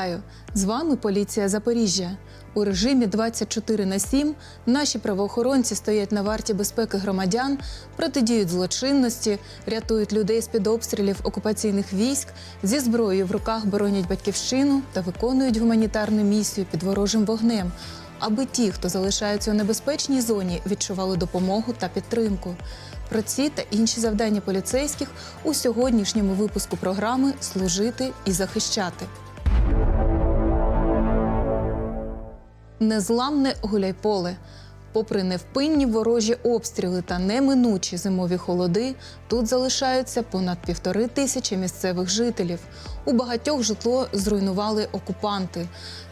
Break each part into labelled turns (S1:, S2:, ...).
S1: Вітаю! З вами поліція Запоріжжя. У режимі 24 на 7 наші правоохоронці стоять на варті безпеки громадян, протидіють злочинності, рятують людей з під обстрілів окупаційних військ, зі зброєю в руках боронять батьківщину та виконують гуманітарну місію під ворожим вогнем, аби ті, хто залишаються у небезпечній зоні, відчували допомогу та підтримку. Про ці та інші завдання поліцейських у сьогоднішньому випуску програми Служити і захищати. Незламне гуляйполе. Попри невпинні ворожі обстріли та неминучі зимові холоди, тут залишаються понад півтори тисячі місцевих жителів. У багатьох житло зруйнували окупанти.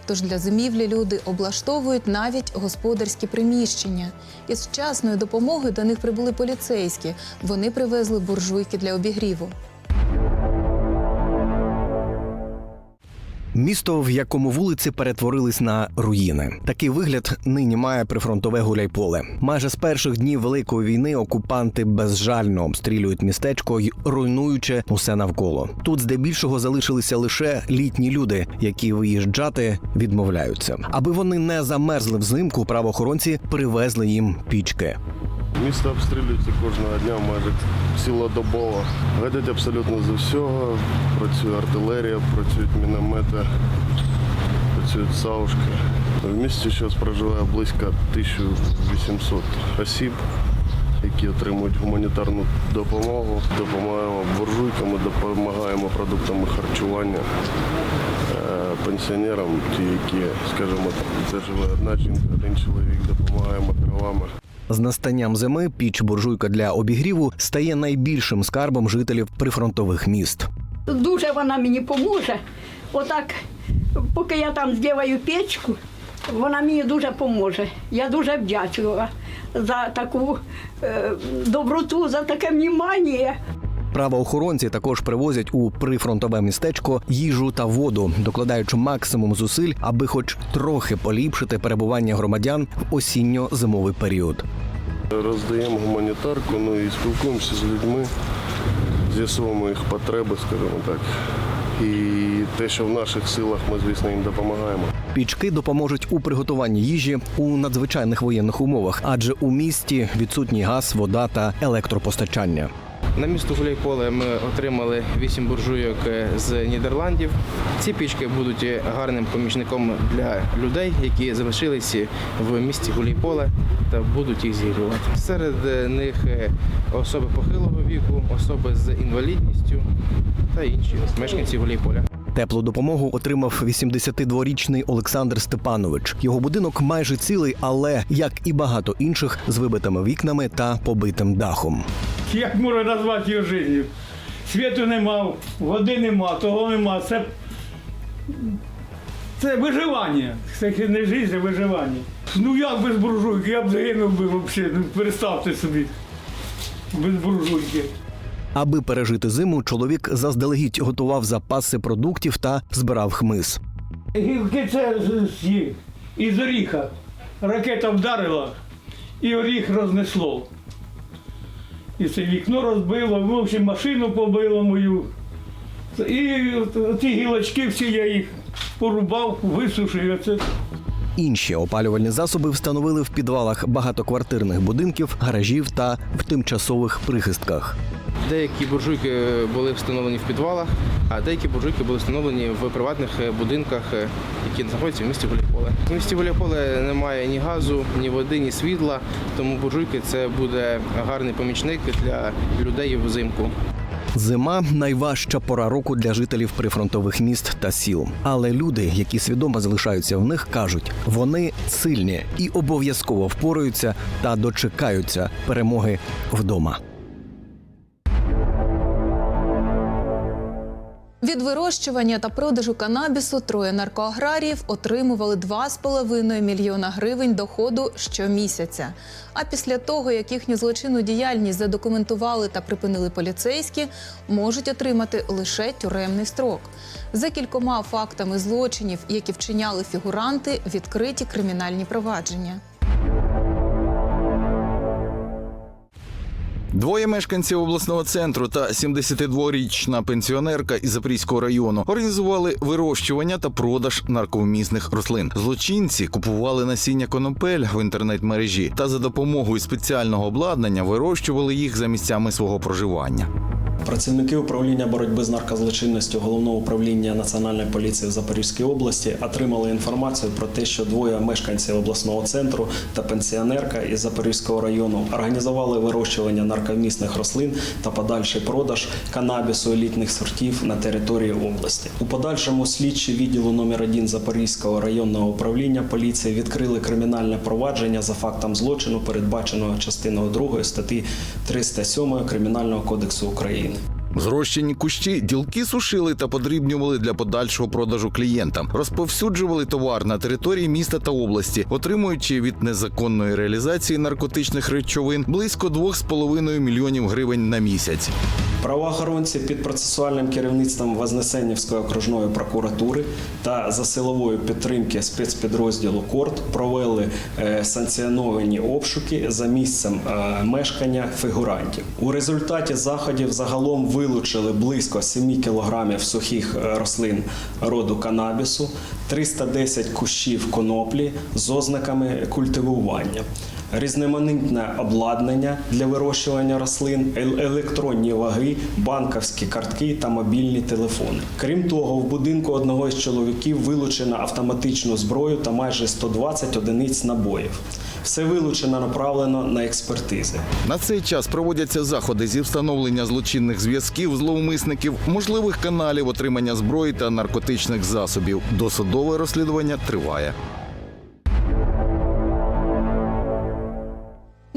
S1: Тож для зимівлі люди облаштовують навіть господарські приміщення. Із вчасною допомогою до них прибули поліцейські. Вони привезли буржуйки для обігріву.
S2: Місто, в якому вулиці перетворились на руїни. Такий вигляд нині має прифронтове гуляйполе. Майже з перших днів великої війни окупанти безжально обстрілюють містечко й руйнуючи усе навколо. Тут здебільшого залишилися лише літні люди, які виїжджати відмовляються. Аби вони не замерзли взимку, правоохоронці привезли їм пічки.
S3: Місто обстрілюється кожного дня, майже цілодобово. Гадять абсолютно з усього. Працює артилерія, працюють міномети, працюють саушки. В місті зараз проживає близько 1800 осіб, які отримують гуманітарну допомогу. Допомагаємо буржуйками, допомагаємо продуктами харчування е, пенсіонерам, ті, які, скажімо це живе одна жінка, один чоловік, допомагаємо дровами.
S2: З настанням зими піч буржуйка для обігріву стає найбільшим скарбом жителів прифронтових міст.
S4: Дуже вона мені поможе. Отак, поки я там зробаю печку, вона мені дуже поможе. Я дуже вдячна за таку е, доброту, за таке внімання.
S2: Правоохоронці також привозять у прифронтове містечко їжу та воду, докладаючи максимум зусиль, аби хоч трохи поліпшити перебування громадян в осінньо-зимовий період.
S3: Роздаємо гуманітарку, ну і спілкуємося з людьми, з'ясовуємо їх потреби, скажімо так. І те, що в наших силах, ми, звісно, їм допомагаємо.
S2: Пічки допоможуть у приготуванні їжі у надзвичайних воєнних умовах, адже у місті відсутній газ, вода та електропостачання.
S5: На місто Гуляйполе ми отримали 8 буржуйок е, з Нідерландів. Ці пічки будуть гарним помічником для людей, які залишилися в місті Гуляйполе та будуть їх зігрівати. Серед е, них е, особи похилого віку, особи з інвалідністю та інші мешканці Гуляйполя.
S2: Теплу допомогу отримав 82-річний Олександр Степанович. Його будинок майже цілий, але як і багато інших, з вибитими вікнами та побитим дахом.
S6: Як можна назвати його життю? Світу нема, води нема, того нема. Це, це виживання. Це не життя, а виживання. Ну як без буржуйки? Я б загинув би взагалі. Ну, переставте собі. Без буржуйки.
S2: Аби пережити зиму, чоловік заздалегідь готував запаси продуктів та збирав хмиз.
S6: Гілки це із оріха. Ракета вдарила і оріх рознесло. І це вікно розбило, в общем, машину побило мою. І ті гілочки всі я їх порубав, висушив. і Оце
S2: Інші опалювальні засоби встановили в підвалах багатоквартирних будинків, гаражів та в тимчасових прихистках.
S5: Деякі буржуйки були встановлені в підвалах, а деякі буржуйки були встановлені в приватних е, будинках, е, які знаходяться в місті Гуляйполе. В місті Гуляйполе немає ні газу, ні води, ні світла, тому буржуйки це буде гарний помічник для людей взимку.
S2: Зима найважча пора року для жителів прифронтових міст та сіл. Але люди, які свідомо залишаються в них, кажуть, вони сильні і обов'язково впораються та дочекаються перемоги вдома.
S1: Вирощування та продажу канабісу троє наркоаграріїв отримували 2,5 мільйона гривень доходу щомісяця. А після того, як їхню злочинну діяльність задокументували та припинили поліцейські, можуть отримати лише тюремний строк. За кількома фактами злочинів, які вчиняли фігуранти, відкриті кримінальні провадження.
S7: Двоє мешканців обласного центру та 72-річна пенсіонерка із Запорізького району організували вирощування та продаж наркомісних рослин. Злочинці купували насіння конопель в інтернет-мережі та за допомогою спеціального обладнання вирощували їх за місцями свого проживання.
S8: Працівники управління боротьби з наркозлочинністю головного управління Національної поліції в Запорізькій області отримали інформацію про те, що двоє мешканців обласного центру та пенсіонерка із Запорізького району організували вирощування наркомісних рослин та подальший продаж канабісу елітних сортів на території області. У подальшому слідчі відділу номер 1 Запорізького районного управління поліції відкрили кримінальне провадження за фактом злочину, передбаченого частиною 2 статті 307 Кримінального кодексу України.
S7: Зрощені кущі ділки сушили та подрібнювали для подальшого продажу клієнтам, розповсюджували товар на території міста та області, отримуючи від незаконної реалізації наркотичних речовин близько 2,5 мільйонів гривень на місяць.
S8: Правоохоронці під процесуальним керівництвом Вознесенівської окружної прокуратури та за силової підтримки спецпідрозділу КОРТ провели е, санкціоновані обшуки за місцем е, мешкання фігурантів. У результаті заходів загалом вилучили близько 7 кілограмів сухих е, рослин роду канабісу, 310 кущів коноплі з ознаками культивування різноманітне обладнання для вирощування рослин, електронні ваги, банківські картки та мобільні телефони. Крім того, в будинку одного із чоловіків вилучено автоматичну зброю та майже 120 одиниць набоїв. Все вилучено направлено на експертизи.
S7: На цей час проводяться заходи зі встановлення злочинних зв'язків зловмисників, можливих каналів отримання зброї та наркотичних засобів. Досудове розслідування триває.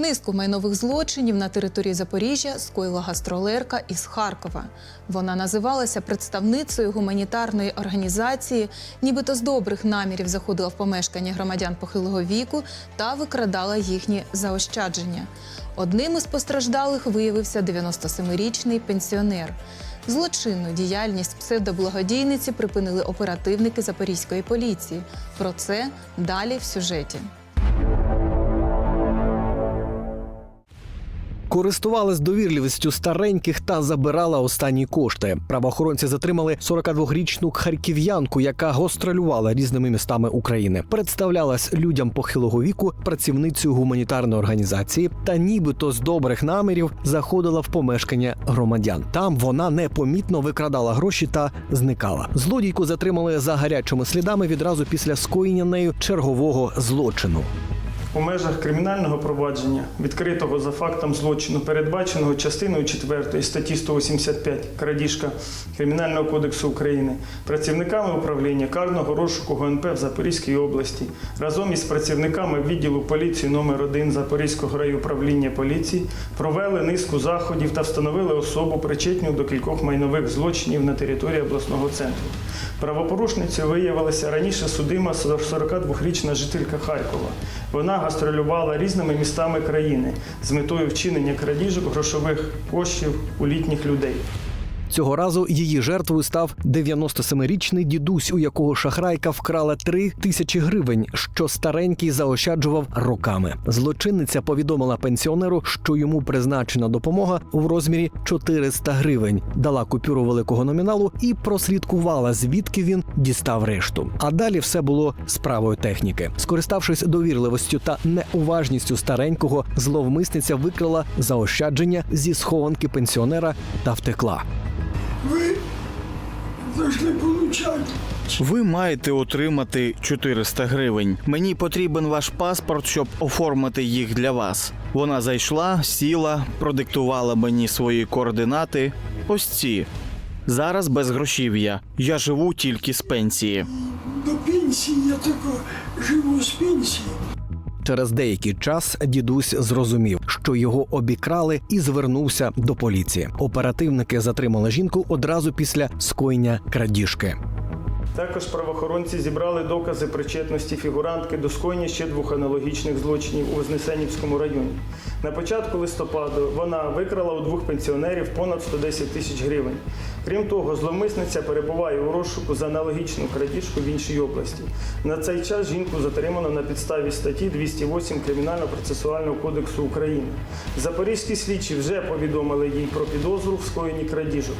S1: Низку майнових злочинів на території Запоріжжя скоїла гастролерка із Харкова. Вона називалася представницею гуманітарної організації, нібито з добрих намірів заходила в помешкання громадян похилого віку та викрадала їхні заощадження. Одним із постраждалих виявився 97-річний пенсіонер. Злочинну діяльність псевдоблагодійниці припинили оперативники Запорізької поліції. Про це далі в сюжеті.
S2: Користувалась довірливістю стареньких та забирала останні кошти. Правоохоронці затримали 42-річну харків'янку, яка гостролювала різними містами України. Представлялась людям похилого віку працівницею гуманітарної організації та нібито з добрих намірів заходила в помешкання громадян. Там вона непомітно викрадала гроші та зникала. Злодійку затримали за гарячими слідами відразу після скоєння нею чергового злочину.
S9: У межах кримінального провадження, відкритого за фактом злочину, передбаченого частиною 4 статті 185 крадіжка Кримінального кодексу України, працівниками управління карного розшуку ГНП в Запорізькій області разом із працівниками відділу поліції номер 1 Запорізького райуправління поліції провели низку заходів та встановили особу причетну до кількох майнових злочинів на території обласного центру. Правопорушницею виявилася раніше судима 42-річна жителька Харкова. Вона гастролювала різними містами країни з метою вчинення крадіжок грошових коштів у літніх людей.
S2: Цього разу її жертвою став 97-річний дідусь, у якого шахрайка вкрала 3 тисячі гривень, що старенький заощаджував роками. Злочинниця повідомила пенсіонеру, що йому призначена допомога в розмірі 400 гривень, дала купюру великого номіналу і прослідкувала, звідки він дістав решту. А далі все було справою техніки. Скориставшись довірливостю та неуважністю старенького, зловмисниця викрала заощадження зі схованки пенсіонера та втекла.
S10: Ви маєте отримати 400 гривень. Мені потрібен ваш паспорт, щоб оформити їх для вас. Вона зайшла, сіла, продиктувала мені свої координати. Ось ці. Зараз без грошів'я. Я живу тільки з пенсії.
S11: До пенсії я тільки живу з пенсії.
S2: Через деякий час дідусь зрозумів, що його обікрали, і звернувся до поліції. Оперативники затримали жінку одразу після скоєння крадіжки.
S9: Також правоохоронці зібрали докази причетності фігурантки до скоєння ще двох аналогічних злочинів у Вознесенівському районі. На початку листопаду вона викрала у двох пенсіонерів понад 110 тисяч гривень. Крім того, зловмисниця перебуває у розшуку за аналогічну крадіжку в іншій області. На цей час жінку затримано на підставі статті 208 Кримінально-процесуального кодексу України. Запорізькі слідчі вже повідомили їй про підозру в скоєнні крадіжок.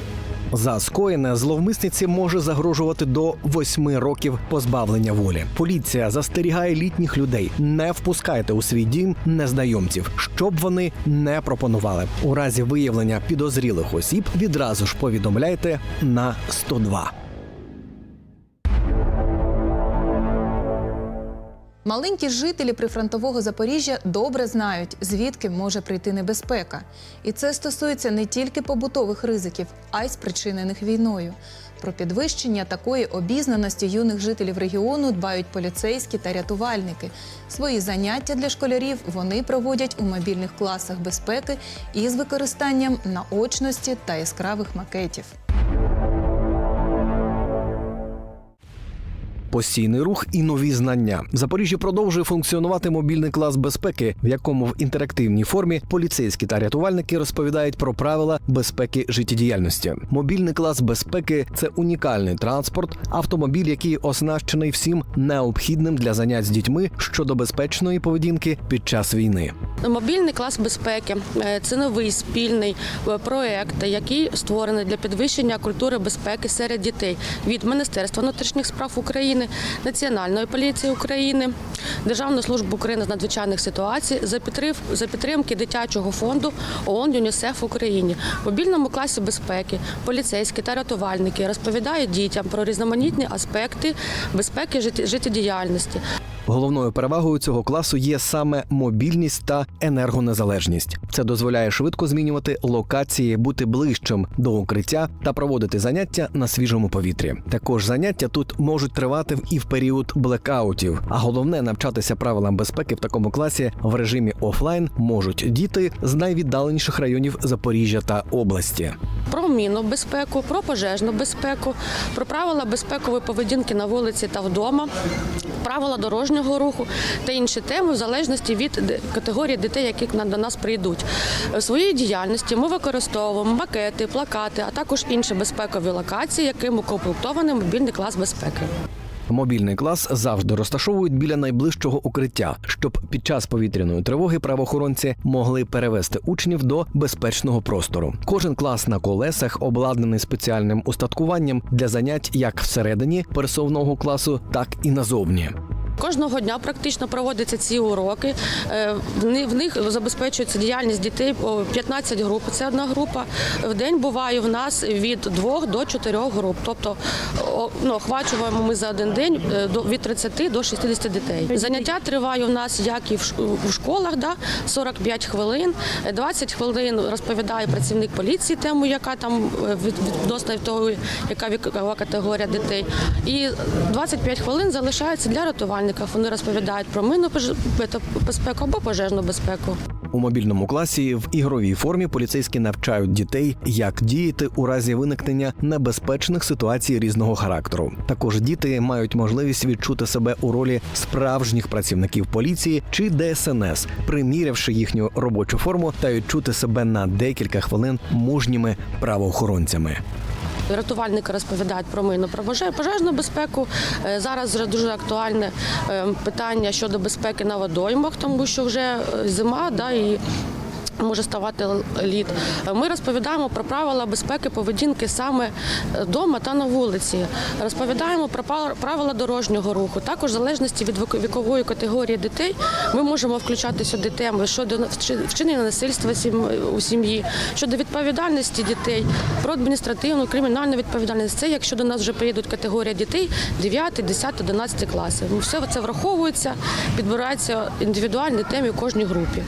S2: За скоєне зловмисниці може загрожувати до восьми років позбавлення волі. Поліція застерігає літніх людей: не впускайте у свій дім незнайомців, щоб вони не пропонували. У разі виявлення підозрілих осіб відразу ж повідомляйте на 102.
S1: Маленькі жителі прифронтового Запоріжжя добре знають, звідки може прийти небезпека. І це стосується не тільки побутових ризиків, а й спричинених війною. Про підвищення такої обізнаності юних жителів регіону дбають поліцейські та рятувальники. Свої заняття для школярів вони проводять у мобільних класах безпеки із використанням наочності та яскравих макетів.
S2: Постійний рух і нові знання. В Запоріжжі продовжує функціонувати мобільний клас безпеки, в якому в інтерактивній формі поліцейські та рятувальники розповідають про правила безпеки життєдіяльності. Мобільний клас безпеки це унікальний транспорт, автомобіль, який оснащений всім необхідним для занять з дітьми щодо безпечної поведінки під час війни.
S12: Мобільний клас безпеки е, це новий спільний е, проект, який створений для підвищення культури безпеки серед дітей від Міністерства внутрішніх справ України, Національної поліції України, Державної служби України з надзвичайних ситуацій за підтримки дитячого фонду ООН ЮНІСЕФ в Україні. В мобільному класі безпеки поліцейські та рятувальники розповідають дітям про різноманітні аспекти безпеки життєдіяльності.
S2: Головною перевагою цього класу є саме мобільність та енергонезалежність. Це дозволяє швидко змінювати локації, бути ближчим до укриття та проводити заняття на свіжому повітрі. Також заняття тут можуть тривати і в період блекаутів. А головне навчатися правилам безпеки в такому класі в режимі офлайн можуть діти з найвіддаленіших районів Запоріжжя та області.
S12: про мінну безпеку, про пожежну безпеку, про правила безпекової поведінки на вулиці та вдома, правила дорожнього руху та інші теми в залежності від категорії дітей, які до нас прийдуть. В своїй діяльності ми використовуємо макети, плакати, а також інші безпекові локації, яким укомплектований мобільний клас безпеки.
S2: Мобільний клас завжди розташовують біля найближчого укриття, щоб під час повітряної тривоги правоохоронці могли перевести учнів до безпечного простору. Кожен клас на колесах обладнаний спеціальним устаткуванням для занять як всередині пересувного класу, так і назовні.
S12: Кожного дня практично проводяться ці уроки. Е, В них забезпечується діяльність дітей по 15 груп. Це одна група. В день буває в нас від 2 до 4 груп. Тобто ну, охвачуємо ми за один день е, від 30 до 60 дітей. Заняття триває у нас як і в школах, да, 45 хвилин. Е, 20 хвилин розповідає працівник поліції тему, яка там е, від- відносно того, яка вікова категорія дітей. І 25 хвилин залишається для рятувальників. Вони розповідають про минну пож- безпеку або пожежну безпеку.
S2: У мобільному класі в ігровій формі поліцейські навчають дітей, як діяти у разі виникнення небезпечних ситуацій різного характеру. Також діти мають можливість відчути себе у ролі справжніх працівників поліції чи ДСНС, примірявши їхню робочу форму та відчути себе на декілька хвилин мужніми правоохоронцями.
S12: Рятувальники розповідають про мину про пожежну безпеку. Е, Зараз вже дуже актуальне е, питання щодо безпеки на водоймах, тому що вже е, зима, да і. Може ставати лід. Е, Ми розповідаємо про правила безпеки поведінки саме вдома та на вулиці. Розповідаємо про правила дорожнього руху. Також в залежності від вікової категорії дітей ми можемо включати сюди теми щодо вчинення насильства у сім'ї, щодо відповідальності дітей, про адміністративну кримінальну відповідальність. Це якщо до нас вже приїдуть категорія дітей 9, 10, 11 класи. Ну, Все це враховується, підбираються індивідуальні теми у кожній групі.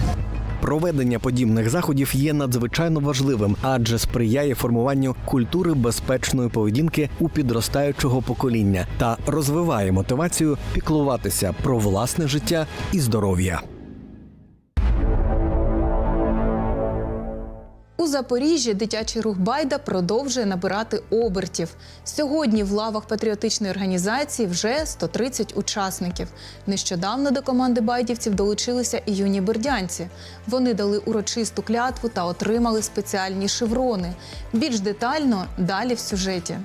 S2: Проведення подібних заходів є надзвичайно важливим, адже сприяє формуванню культури безпечної поведінки у підростаючого покоління та розвиває мотивацію піклуватися про власне життя і здоров'я.
S1: У Запоріжжі дитячий рух Байда продовжує набирати обертів. Сьогодні в лавах патріотичної організації вже 130 учасників. Нещодавно до команди байдівців долучилися і юні бердянці. Вони дали урочисту клятву та отримали спеціальні шеврони. Більш детально далі в сюжеті.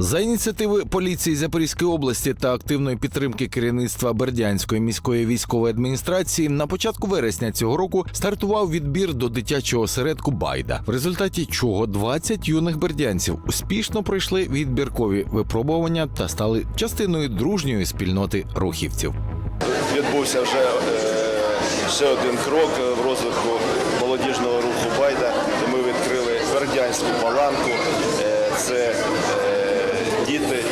S7: За ініціативи поліції Запорізької області та активної підтримки керівництва Бердянської міської військової адміністрації на початку вересня цього року стартував відбір до дитячого осередку Байда, в результаті чого 20 юних бердянців успішно пройшли відбіркові випробування та стали частиною дружньої спільноти рухівців.
S13: Відбувся вже е, ще один крок в розвитку молодіжного руху Байда. Ми відкрили Бердянську паланку. Е, Це е, діти, е,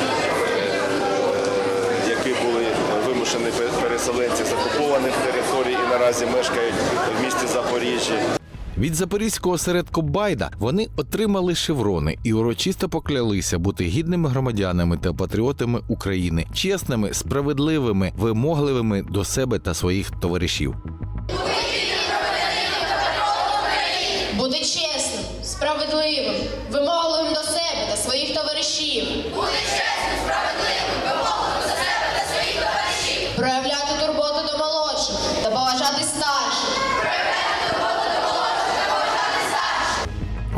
S13: які були вимушені переселенці з окупованих територій і наразі мешкають в місті Запоріжжі.
S7: Від запорізького осередку Байда вони отримали шеврони і урочисто поклялися бути гідними громадянами та патріотами України, чесними, справедливими, вимогливими до себе та своїх товаришів.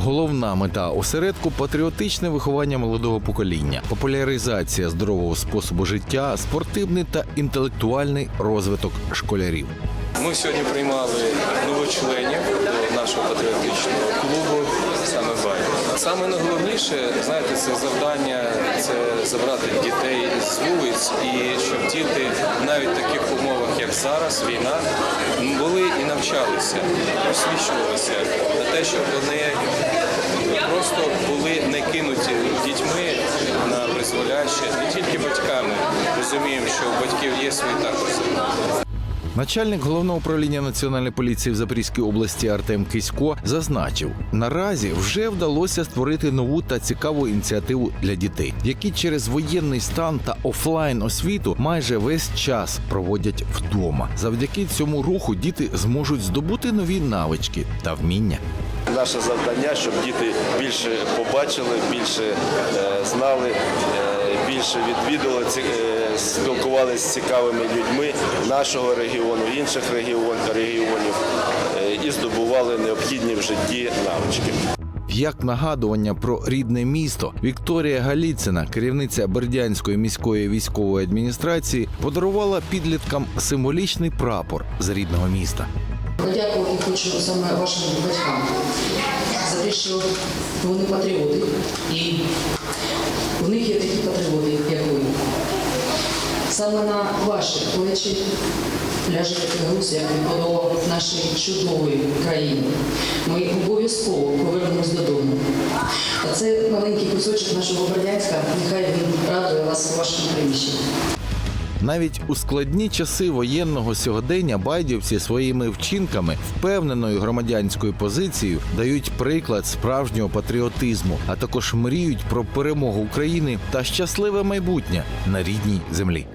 S7: Головна мета осередку патріотичне виховання молодого покоління, популяризація здорового способу життя, спортивний та інтелектуальний розвиток школярів.
S14: Ми сьогодні приймали нових членів нашого патріотичного клубу саме найголовніше, знаєте, це завдання це забрати дітей з вулиць і щоб діти навіть в таких умовах, як зараз, війна, були і навчалися, освічувалися на те, щоб вони просто були не кинуті дітьми на призволяще, не тільки батьками. Розуміємо, що у батьків є свої також.
S7: Начальник головного управління національної поліції в Запорізькій області Артем Кисько зазначив: наразі вже вдалося створити нову та цікаву ініціативу для дітей, які через воєнний стан та офлайн освіту майже весь час проводять вдома. Завдяки цьому руху діти зможуть здобути нові навички та вміння.
S13: Наше завдання, щоб діти більше побачили, більше е, знали, е, більше відвідували, ці- е, спілкувалися з цікавими людьми нашого регіону, інших регіон, регіонів е, і здобували необхідні в житті навички.
S7: Як нагадування про рідне місто, Вікторія Галіцина, керівниця Бердянської міської військової адміністрації, подарувала підліткам символічний прапор з рідного міста.
S15: Подякувати хочу саме вашим батькам за те, що вони патріоти, і в них є такі патріоти, як ви. Саме на ваші плечі ляже такий груз, як відбудова нашої чудової країни. Ми обов'язково повернемось додому. А це маленький кусочок нашого Бердянська, нехай він радує вас у вашому приміщенні.
S7: Навіть у складні часи воєнного сьогодення байдівці своїми вчинками, впевненою громадянською позицією дають приклад справжнього патріотизму, а також мріють про перемогу України та щасливе майбутнє на рідній землі.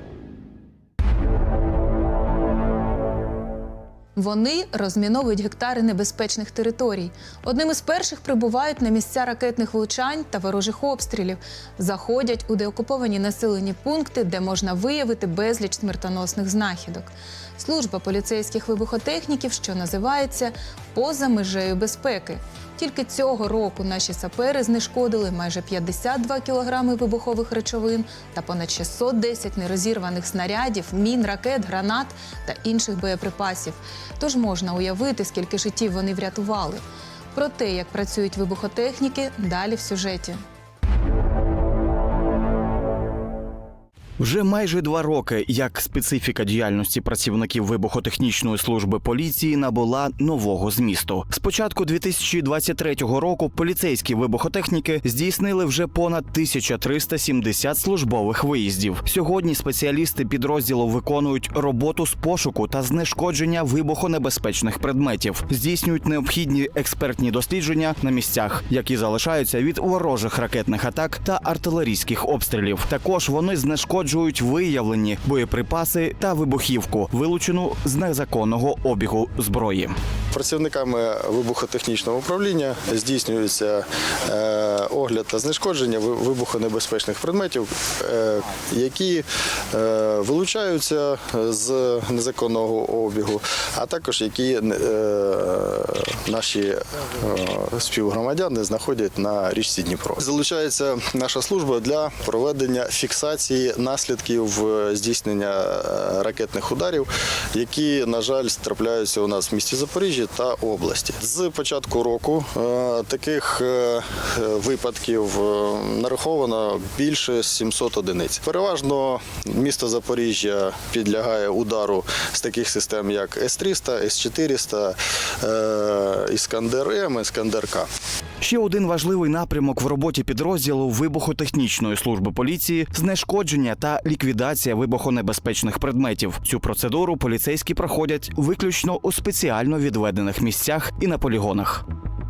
S1: Вони розміновують гектари небезпечних територій. Одним із перших прибувають на місця ракетних влучань та ворожих обстрілів, заходять у деокуповані населені пункти, де можна виявити безліч смертоносних знахідок. Служба поліцейських вибухотехніків, що називається поза межею безпеки. Тільки цього року наші сапери знешкодили майже 52 кілограми вибухових речовин та понад 610 нерозірваних снарядів, мін, ракет, гранат та інших боєприпасів. Тож можна уявити, скільки життів вони врятували. Про те, як працюють вибухотехніки, далі в сюжеті.
S10: Вже майже два роки, як специфіка діяльності працівників вибухотехнічної служби поліції набула нового змісту. З початку 2023 року поліцейські вибухотехніки здійснили вже понад 1370 службових виїздів. Сьогодні спеціалісти підрозділу виконують роботу з пошуку та знешкодження вибухонебезпечних предметів, здійснюють необхідні експертні дослідження на місцях, які залишаються від ворожих ракетних атак та артилерійських обстрілів. Також вони знешкоджують знешкоджують виявлені боєприпаси та вибухівку, вилучену з незаконного обігу зброї.
S13: Працівниками вибухотехнічного управління здійснюється е, огляд та знешкодження вибухонебезпечних предметів, е, які е, вилучаються з незаконного обігу, а також які наші співгромадяни знаходять на річці Дніпро. Залучається наша служба для проведення фіксації наслідків здійснення ракетних ударів, які, на жаль, трапляються у нас в місті Запоріжжя та області. З початку року е, таких е, випадків е, нараховано більше 700 одиниць. Переважно місто Запоріжжя підлягає удару з таких систем, як С-300, С-400, е, Іскандер М, Іскандер К.
S10: Ще один важливий напрямок в роботі підрозділу вибухотехнічної служби поліції знешкодження та ліквідація вибухонебезпечних предметів. Цю процедуру поліцейські проходять виключно у спеціально відведених місцях і на полігонах.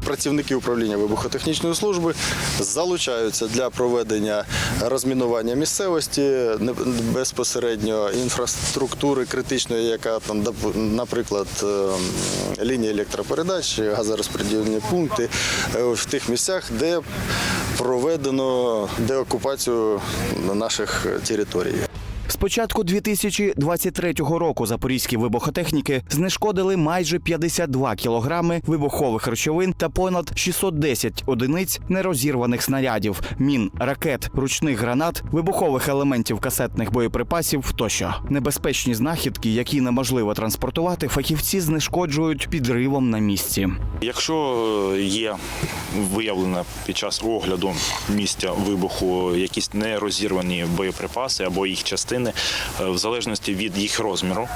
S13: Працівники управління вибухотехнічної служби залучаються для проведення розмінування місцевості безпосередньо інфраструктури критичної, яка там, наприклад, е, лінії електропередач, газорозподільні пункти е, в тих місцях, де проведено деокупацію наших територій.
S10: З початку 2023 року запорізькі вибухотехніки знешкодили майже 52 кілограми вибухових речовин та понад 610 одиниць нерозірваних снарядів, мін, ракет, ручних гранат, вибухових елементів касетних боєприпасів тощо. Небезпечні знахідки, які неможливо транспортувати, фахівці знешкоджують підривом на місці.
S16: Якщо е, є виявлено під час огляду місця вибуху якісь нерозірвані боєприпаси або їх частини, е, в залежності від їх розміру,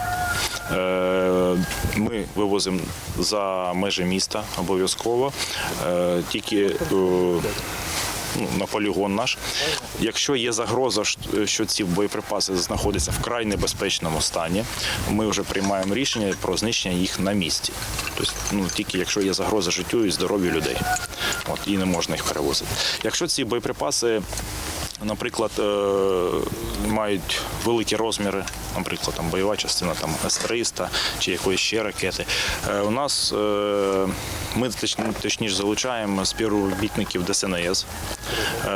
S16: е, ми вивозимо за межі міста обов'язково. Е, Тільки ну, на полігон наш. Якщо є загроза, що ці боєприпаси знаходяться в край небезпечному стані, ми вже приймаємо рішення про знищення їх на місці. Тобто, ну, тільки якщо є загроза життю і здоров'ю людей. От, і не можна їх перевозити. Якщо ці боєприпаси, наприклад, е, мають великі розміри, наприклад, там бойова частина там С-300 чи якоїсь ще ракети, е, у нас е, ми точніше залучаємо співробітників ДСНС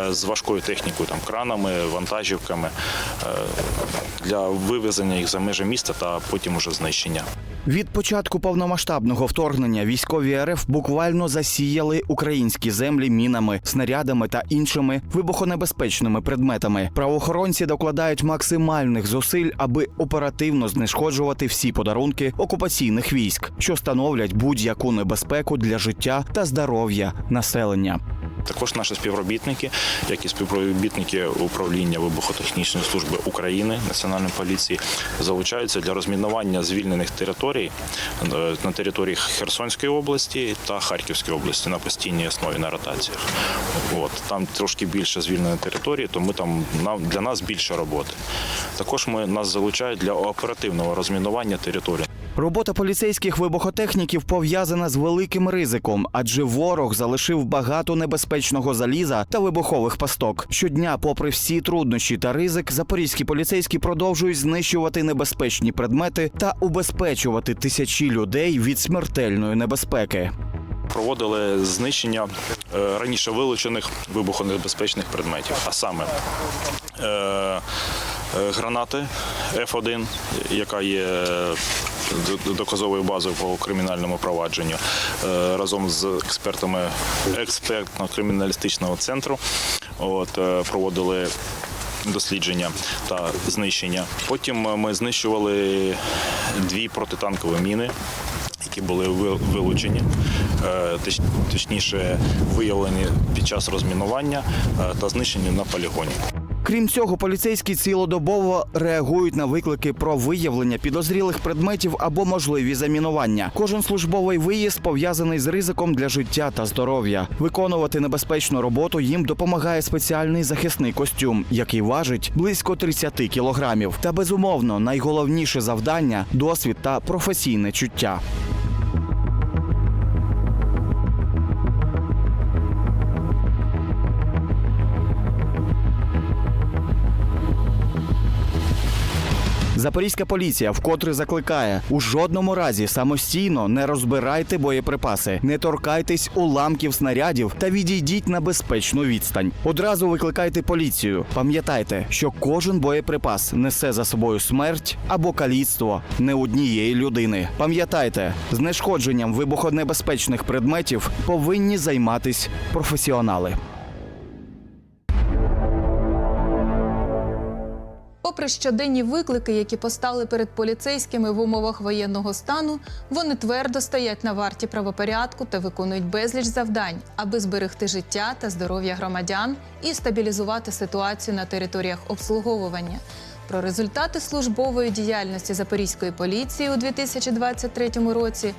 S16: з важкою технікою, там кранами, вантажівками для вивезення їх за межі міста та потім уже знищення.
S10: Від початку повномасштабного вторгнення військові РФ буквально засіяли українські землі мінами, снарядами та іншими вибухонебезпечними предметами. Правоохоронці докладають максимальних зусиль, аби оперативно знешкоджувати всі подарунки окупаційних військ, що становлять будь-яку небезпеку для життя та здоров'я населення.
S16: Також наші співробітники, як і співробітники управління вибухотехнічної служби України Національної поліції, залучаються для розмінування звільнених територій е, на території Херсонської області та Харківської області на постійній основі на ротаціях. От там трошки більше звільненої території, тому там нам для нас більше роботи. Також ми нас залучають для оперативного розмінування території.
S10: Робота поліцейських вибухотехніків пов'язана з великим ризиком, адже ворог залишив багато небезпечного заліза та вибухових пасток. Щодня, попри всі труднощі та ризик, запорізькі поліцейські продовжують знищувати небезпечні предмети та убезпечувати тисячі людей від смертельної небезпеки.
S16: Проводили знищення е, раніше вилучених вибухонебезпечних предметів, а саме е, е, гранати F1, яка є доказовою базою по кримінальному провадженню, разом з експертами експертно-криміналістичного центру. От, проводили дослідження та знищення. Потім ми знищували дві протитанкові міни які були ви- вилучені, е, точніше виявлені під час розмінування е, та знищені на полігоні.
S10: Крім цього, поліцейські цілодобово реагують на виклики про виявлення підозрілих предметів або можливі замінування. Кожен службовий виїзд пов'язаний з ризиком для життя та здоров'я. Виконувати небезпечну роботу їм допомагає спеціальний захисний костюм, який важить близько 30 кілограмів. Та безумовно найголовніше завдання досвід та професійне чуття. Запорізька поліція вкотре закликає: у жодному разі самостійно не розбирайте боєприпаси, не торкайтесь уламків снарядів та відійдіть на безпечну відстань. Одразу викликайте поліцію. Пам'ятайте, що кожен боєприпас несе за собою смерть або каліцтво не однієї людини. Пам'ятайте, знешкодженням вибухонебезпечних предметів повинні займатись професіонали.
S1: Попри щоденні виклики, які постали перед поліцейськими в умовах воєнного стану, вони твердо стоять на варті правопорядку та виконують безліч завдань, аби зберегти життя та здоров'я громадян і стабілізувати ситуацію на територіях обслуговування. Про результати службової діяльності Запорізької поліції у 2023 році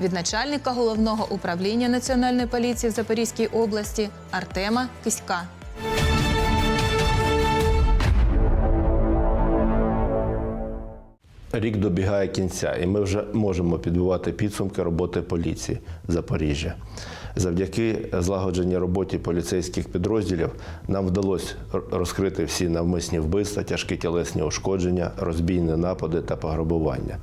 S1: від начальника головного управління Національної поліції в Запорізькій області Артема Киська.
S17: Рік добігає кінця, і ми вже можемо підбивати підсумки роботи поліції Запоріжжя. Завдяки злагодженій роботі поліцейських підрозділів нам вдалося розкрити всі навмисні вбивства, тяжкі тілесні ушкодження, розбійні напади та пограбування.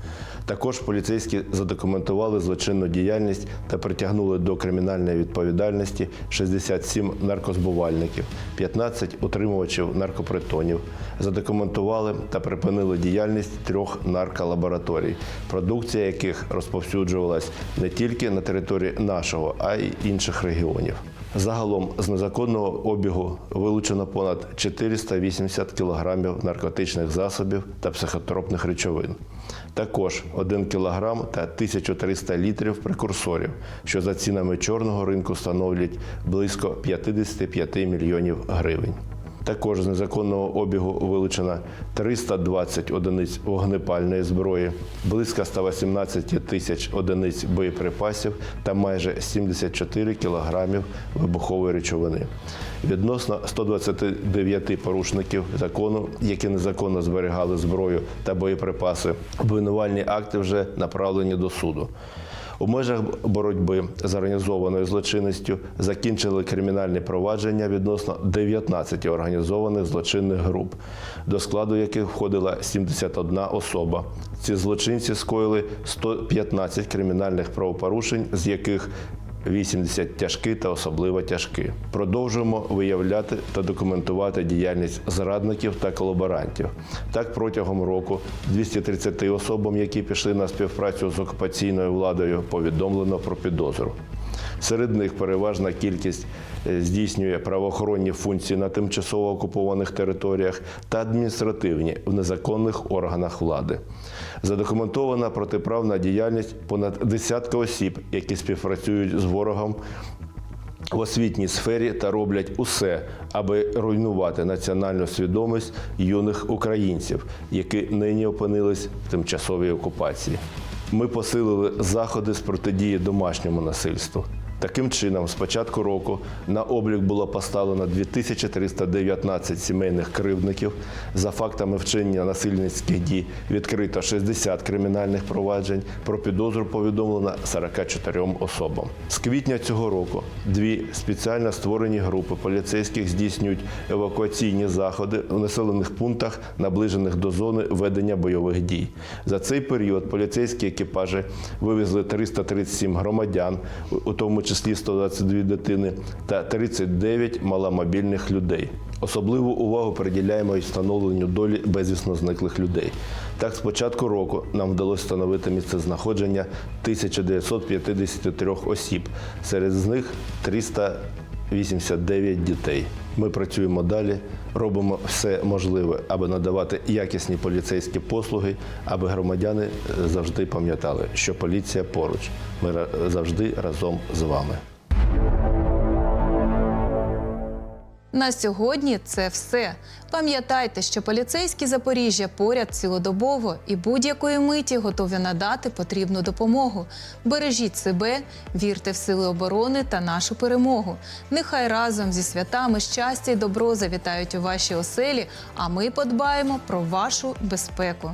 S17: Також поліцейські задокументували злочинну діяльність та притягнули до кримінальної відповідальності 67 наркозбувальників, 15 утримувачів наркопритонів, задокументували та припинили діяльність трьох нарколабораторій, продукція яких розповсюджувалась не тільки на території нашого, а й інших регіонів. Загалом з незаконного обігу вилучено понад 480 кілограмів наркотичних засобів та психотропних речовин. Також 1 кілограм та 1300 літрів прекурсорів, що за цінами чорного ринку становлять близько 55 мільйонів гривень. Також з незаконного обігу вилучено 320 одиниць вогнепальної зброї, близько 118 тисяч одиниць боєприпасів та майже 74 кілограмів вибухової речовини. Відносно 129 порушників закону, які незаконно зберігали зброю та боєприпаси, обвинувальні акти вже направлені до суду. У межах боротьби з організованою злочинністю закінчили кримінальні провадження відносно 19 організованих злочинних груп, до складу яких входила 71 особа. Ці злочинці скоїли 115 кримінальних правопорушень, з яких 80 тяжкі та особливо тяжкі. Продовжуємо виявляти та документувати діяльність зрадників та колаборантів. Так, протягом року 230 особам, які пішли на співпрацю з окупаційною владою, повідомлено про підозру. Серед них переважна кількість е, здійснює правоохоронні функції на тимчасово окупованих територіях та адміністративні в незаконних органах влади. Задокументована протиправна діяльність понад десятка осіб, які співпрацюють з ворогом в освітній сфері та роблять усе, аби руйнувати національну свідомість юних українців, які нині опинились в тимчасовій окупації. Ми посилили заходи з протидії домашньому насильству. Таким чином, з початку року на облік було поставлено 2319 сімейних кривдників. За фактами вчинення насильницьких дій відкрито 60 кримінальних проваджень. Про підозру повідомлено 44 особам. З квітня цього року дві спеціально створені групи поліцейських здійснюють евакуаційні заходи в населених пунктах, наближених до зони ведення бойових дій. За цей період поліцейські екіпажі вивезли 337 громадян, у тому числі 122 дитини, та 39 маломобільних людей. Особливу увагу приділяємо і встановленню долі безвісно зниклих людей. Так, з початку року нам вдалося встановити місце знаходження 1953 осіб. Серед з них 389 дітей. Ми працюємо далі, робимо все можливе, аби надавати якісні поліцейські послуги, аби громадяни завжди пам'ятали, що поліція поруч. Ми завжди разом з вами.
S1: На сьогодні це все. Пам'ятайте, що поліцейські Запоріжжя поряд цілодобово і будь-якої миті готові надати потрібну допомогу. Бережіть себе, вірте в сили оборони та нашу перемогу. Нехай разом зі святами щастя і добро завітають у ваші оселі, а ми подбаємо про вашу безпеку.